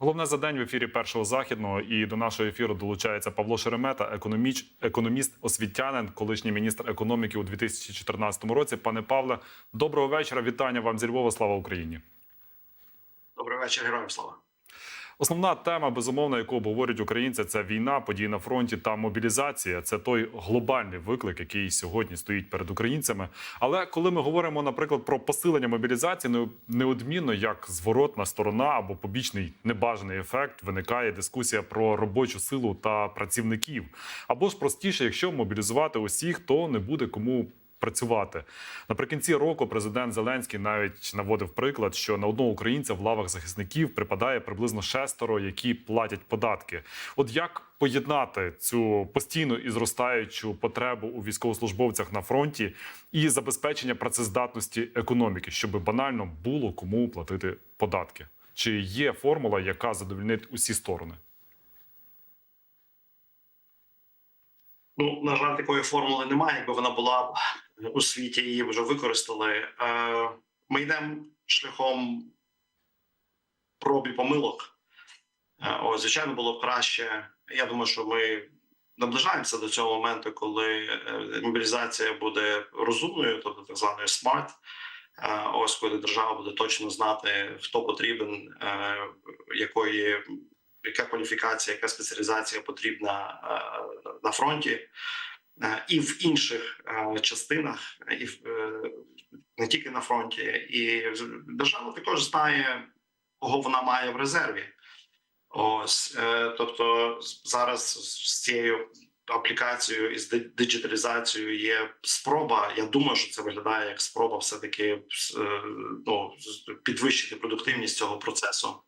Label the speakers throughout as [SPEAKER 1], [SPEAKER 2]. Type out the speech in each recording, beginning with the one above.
[SPEAKER 1] Головне за день в ефірі першого західного і до нашого ефіру долучається Павло Шеремета, економіч, економіст, освітянин, колишній міністр економіки у 2014 році. Пане Павле, доброго вечора. Вітання вам зі Львова. Слава Україні.
[SPEAKER 2] Добрий вечір, героям слава.
[SPEAKER 1] Основна тема, безумовно, яку обговорюють українці, це війна, події на фронті та мобілізація. Це той глобальний виклик, який сьогодні стоїть перед українцями. Але коли ми говоримо, наприклад, про посилення мобілізації, неодмінно як зворотна сторона або побічний небажаний ефект, виникає дискусія про робочу силу та працівників. Або ж простіше, якщо мобілізувати усіх, то не буде кому працювати. Наприкінці року президент Зеленський навіть наводив приклад, що на одного українця в лавах захисників припадає приблизно шестеро, які платять податки. От як поєднати цю постійну і зростаючу потребу у військовослужбовцях на фронті і забезпечення працездатності економіки, щоб банально було кому платити податки? Чи є формула, яка задовольнить усі сторони?
[SPEAKER 2] Ну, на жаль, такої формули немає. Якби вона була у світі, її вже використали. Е, Ми йдемо шляхом проб і помилок. Е, О, звичайно, було б краще. Я думаю, що ми наближаємося до цього моменту, коли е, мобілізація буде розумною, тобто так званою смарт. Ось коли держава буде точно знати, хто потрібен, якої яка кваліфікація, яка спеціалізація потрібна на фронті і в інших е, частинах, і в, е, не тільки на фронті, і держава також знає, кого вона має в резерві. Ось, е, тобто, зараз з цією аплікацією і з диджиталізацією є спроба. Я думаю, що це виглядає як спроба, все таки е, ну, підвищити продуктивність цього процесу.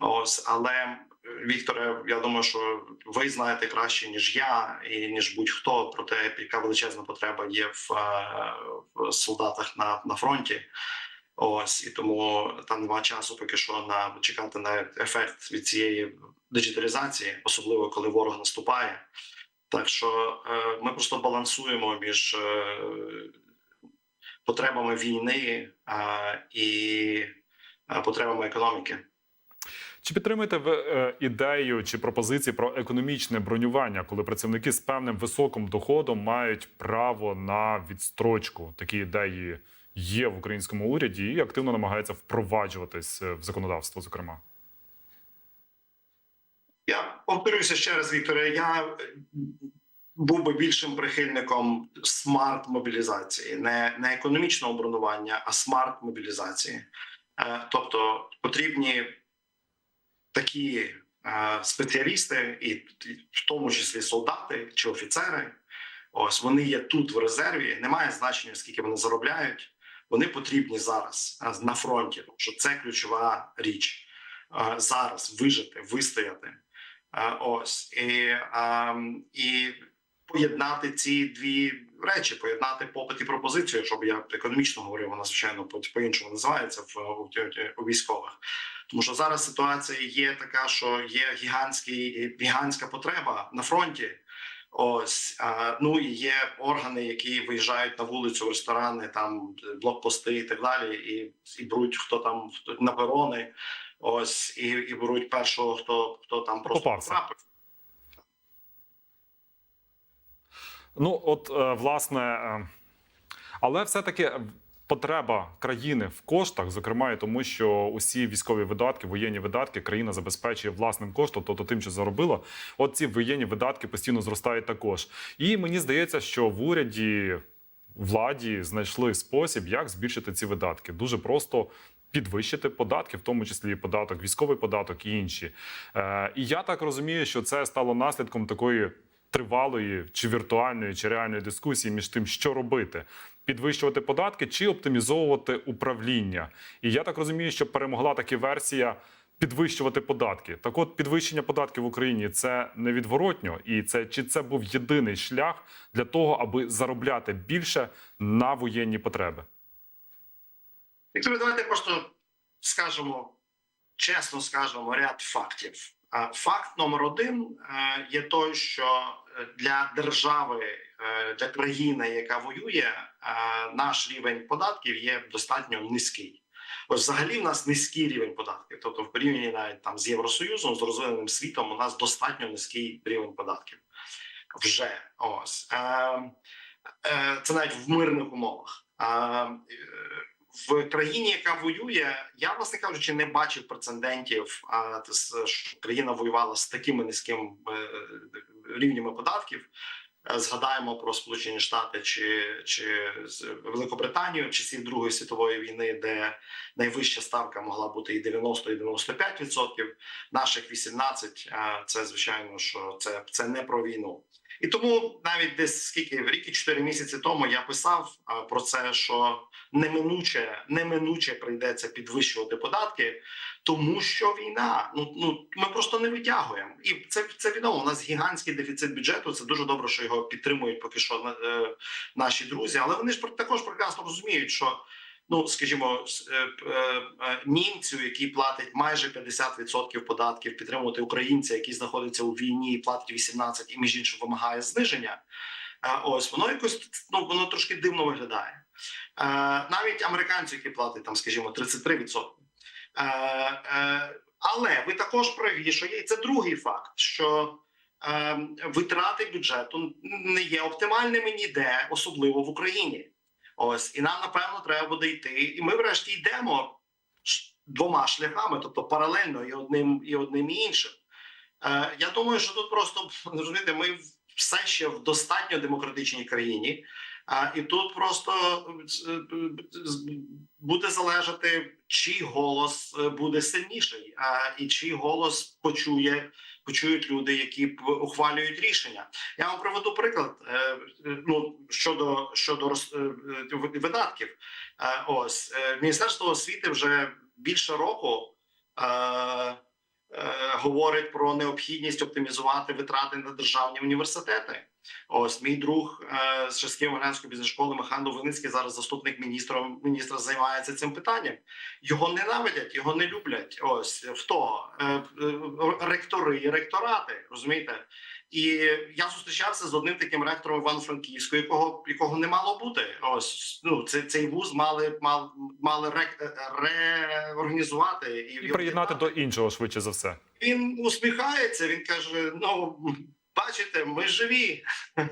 [SPEAKER 2] Ось, але Вікторе, я думаю, що ви знаєте краще ніж я, і ніж будь-хто про те, яка величезна потреба є в, е, в солдатах на, на фронті. Ось і тому там немає часу поки що на чекати на ефект від цієї диджиталізації, особливо коли ворог наступає. Так що е, ми просто балансуємо між е, потребами війни е, і е, потребами економіки.
[SPEAKER 1] Чи підтримуєте ви е, ідею чи пропозиції про економічне бронювання, коли працівники з певним високим доходом мають право на відстрочку? Такі ідеї є в українському уряді і активно намагаються впроваджуватись е, в законодавство, зокрема.
[SPEAKER 2] Я повторюся ще раз, Вікторе. Я був би більшим прихильником смарт-мобілізації, не, не економічного бронування, а смарт-мобілізації. Е, тобто потрібні такі е, спеціалісти, і в тому числі солдати чи офіцери. Ось вони є тут в резерві. Немає значення, скільки вони заробляють. Вони потрібні зараз е, на фронті, тому що це ключова річ Е, зараз вижити, вистояти. Ось і, і поєднати ці дві речі, поєднати попит і пропозицію, щоб я економічно говорив, вона звичайно по- по-іншому називається в у військових. Тому що зараз ситуація є така, що є гігантський гігантська потреба на фронті. Ось а, ну і є органи, які виїжджають на вулицю, ресторани, там блокпости і так далі, і, і беруть хто там хто на перони. Ось і, і беруть першого, хто хто там просто
[SPEAKER 1] Попався.
[SPEAKER 2] потрапив.
[SPEAKER 1] Ну, от, е, власне, е, але все-таки потреба країни в коштах, зокрема, і тому, що усі військові видатки, воєнні видатки країна забезпечує власним коштом, тобто тим, що заробила. От ці воєнні видатки постійно зростають також. І мені здається, що в уряді. Владі знайшли спосіб, як збільшити ці видатки. Дуже просто підвищити податки, в тому числі податок, військовий податок і інші. Е, і я так розумію, що це стало наслідком такої тривалої чи віртуальної, чи реальної дискусії між тим, що робити. Підвищувати податки чи оптимізовувати управління. І я так розумію, що перемогла таки версія підвищувати податки. Так от підвищення податків в Україні це невідворотньо, і це чи це був єдиний шлях для того, аби заробляти більше на воєнні потреби?
[SPEAKER 2] Вікторе, давайте просто скажемо чесно скажемо ряд фактів. А Факт номер один е, є той, що е, для держави, е, для країни, яка воює, е, наш рівень податків є достатньо низький. Ось взагалі в нас низький рівень податків. Тобто, в порівнянні навіть там з Євросоюзом, з розвиненим світом, у нас достатньо низький рівень податків. Вже ось е, е, це навіть в мирних умовах. В країні, яка воює, я власне кажучи, не бачив прецедентів, а, що країна воювала з такими низькими е, рівнями податків. Е, Згадаємо про Сполучені Штати чи, чи Великобританію часів Другої світової війни, де найвища ставка могла бути і 90, і 95 відсотків. Наших 18 е, це звичайно, що це, це не про війну. І тому навіть десь скільки рік і 4 місяці тому я писав про це, що неминуче, неминуче прийдеться підвищувати податки, тому що війна. Ну ну ми просто не витягуємо, і це це відомо. У нас гігантський дефіцит бюджету. Це дуже добре, що його підтримують поки що е, наші друзі. Але вони ж також прекрасно розуміють, що. Ну, скажімо, е, е, е, німцю, який платить майже 50% податків, підтримувати українця, який знаходиться у війні і платить 18% і між іншим вимагає зниження. Ось воно якось ну воно трошки дивно виглядає. Навіть американцю, який платить там, скажімо, 33%. Е, е, Але ви також праві, і це другий факт, що е, витрати бюджету не є оптимальними ніде, особливо в Україні. Ось і нам напевно треба буде йти. І ми, врешті, йдемо двома шляхами, тобто паралельно і одним, і одним і іншим. Е, я думаю, що тут просто розумієте, ми все ще в достатньо демократичній країні, а і тут просто е, буде залежати, чий голос е, буде сильніший, а і чий голос почує. Почують люди, які ухвалюють рішення. Я вам приведу приклад. е, Ну щодо щодо видатків. Ось міністерство освіти вже більше року говорить про необхідність оптимізувати витрати на державні університети. Ось мій друг е, з Шевської Марганської бізнес-школи Михайло Виницький, зараз заступник міністра міністра, займається цим питанням. Його ненавидять, його не люблять. Ось хто Е, е, ректори, і ректорати, розумієте? І я зустрічався з одним таким ректором Івано-Франківського, якого якого не мало бути. Ось ну це цей вуз мали мали, мали ре, реорганізувати
[SPEAKER 1] І приєднати до іншого швидше за все.
[SPEAKER 2] він усміхається. Він каже: Ну, бачите, ми живі.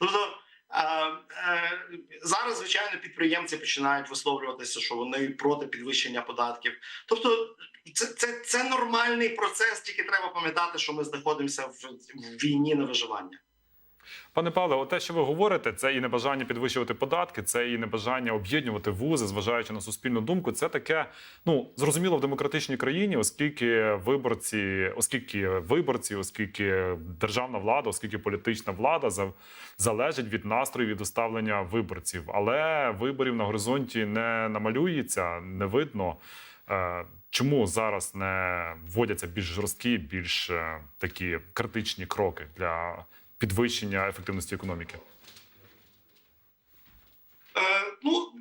[SPEAKER 2] Тобто е, зараз, звичайно, підприємці починають висловлюватися, що вони проти підвищення податків. Тобто, це, це, це нормальний процес, тільки треба пам'ятати, що ми знаходимося в, в війні на виживання.
[SPEAKER 1] Пане Павле, те, що ви говорите, це і небажання підвищувати податки, це і небажання об'єднувати вузи, зважаючи на суспільну думку. Це таке, ну зрозуміло в демократичній країні, оскільки виборці, оскільки виборці, оскільки державна влада, оскільки політична влада за- залежить від настрою від уставлення виборців. Але виборів на горизонті не намалюється, не видно. Е, Чому зараз не вводяться більш жорсткі, більш е, такі критичні кроки для підвищення ефективності економіки?
[SPEAKER 2] Е, ну,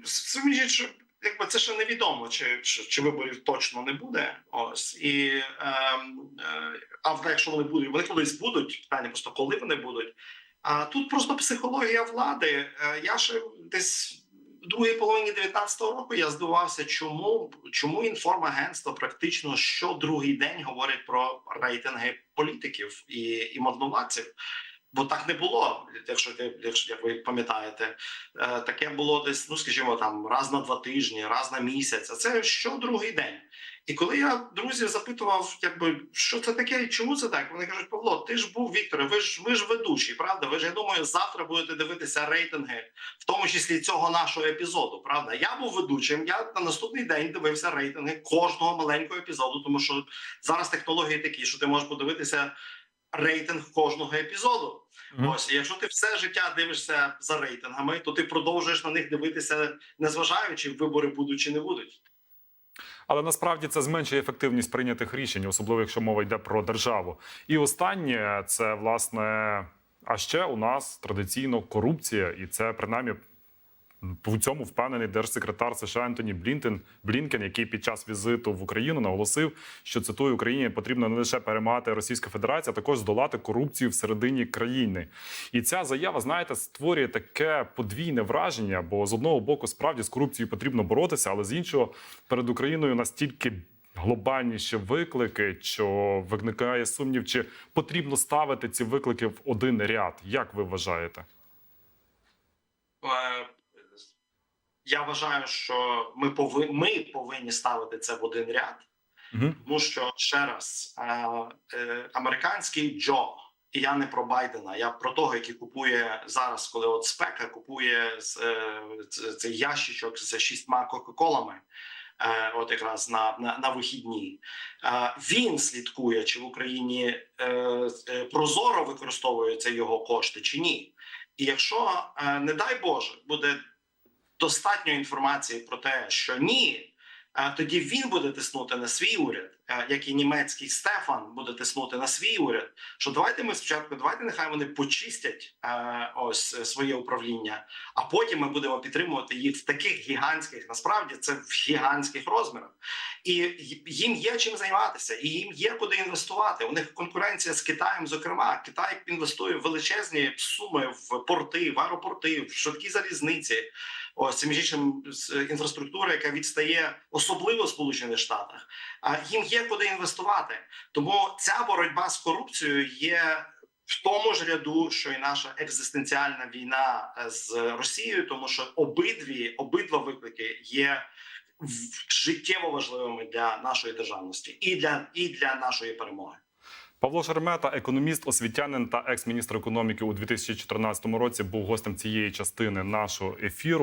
[SPEAKER 2] що якби це ще невідомо, чи, чи, чи виборів точно не буде. Ось і е, е, а якщо вони будуть, вони колись будуть. Питання просто коли вони будуть. А тут просто психологія влади. Е, я ще десь в другій половині 19-го року я здивувався, чому чому інформагентство практично щодругий день говорить про рейтинги політиків і, і можновладців. Бо так не було, якщо ти, якщо як ви пам'ятаєте, Е, таке було десь, ну скажімо, там раз на два тижні, раз на місяць. А це що другий день. І коли я друзів запитував, якби що це таке і чому це так, вони кажуть: Павло, ти ж був Вікторе, ви ж ви ж ведучий, правда? Ви ж я думаю, завтра будете дивитися рейтинги, в тому числі цього нашого епізоду. Правда, я був ведучим. Я на наступний день дивився рейтинги кожного маленького епізоду, тому що зараз технології такі, що ти можеш подивитися рейтинг кожного епізоду.
[SPEAKER 1] Мгм.
[SPEAKER 2] Ось, якщо ти все життя дивишся за рейтингами, то ти продовжуєш на них дивитися, незважаючи вибори будуть чи не будуть.
[SPEAKER 1] Але насправді це зменшує ефективність прийнятих рішень, особливо якщо мова йде про державу. І останнє це власне. А ще у нас традиційно корупція, і це принаймні В цьому впевнений держсекретар США Антоні Блінкен Блінкен, який під час візиту в Україну наголосив, що цитую Україні потрібно не лише перемагати Російська Федерація, а також здолати корупцію всередині країни. І ця заява, знаєте, створює таке подвійне враження, бо з одного боку справді з корупцією потрібно боротися, але з іншого перед Україною настільки. Глобальніші виклики, що виникає сумнів, чи потрібно ставити ці виклики в один ряд? Як ви вважаєте?
[SPEAKER 2] Я вважаю, що ми повинні, ми повинні ставити це в один ряд,
[SPEAKER 1] Угу.
[SPEAKER 2] тому що ще раз е, е, американський Джо, і я не про Байдена, я про того, який купує зараз, коли от спека купує з, е, цей ящичок з шістьма кока-колами. е, От якраз на, на, на вихідні Е, він слідкує, чи в Україні е, е, прозоро використовуються його кошти чи ні. І якщо, не дай Боже, буде достатньо інформації про те, що ні, е, тоді він буде тиснути на свій уряд, е, як і німецький Стефан буде тиснути на свій уряд. Що давайте ми спочатку, давайте нехай вони почистять е, ось своє управління, а потім ми будемо підтримувати їх в таких гігантських, насправді це в гігантських розмірах, і їм є чим займатися, і їм є куди інвестувати. У них конкуренція з Китаєм. Зокрема, Китай інвестує величезні суми в порти, в аеропорти, в швидкі залізниці. Ось цим іншим з інфраструктури, яка відстає особливо в Сполучених Штатах. А їм є куди інвестувати. Тому ця боротьба з корупцією є. В тому ж ряду, що і наша екзистенціальна війна е, з Росією, тому що обидві обидва виклики є життєво важливими для нашої державності і для і для нашої перемоги.
[SPEAKER 1] Павло Шеремета, економіст, освітянин та екс-міністр економіки у 2014 році, був гостем цієї частини нашого ефіру.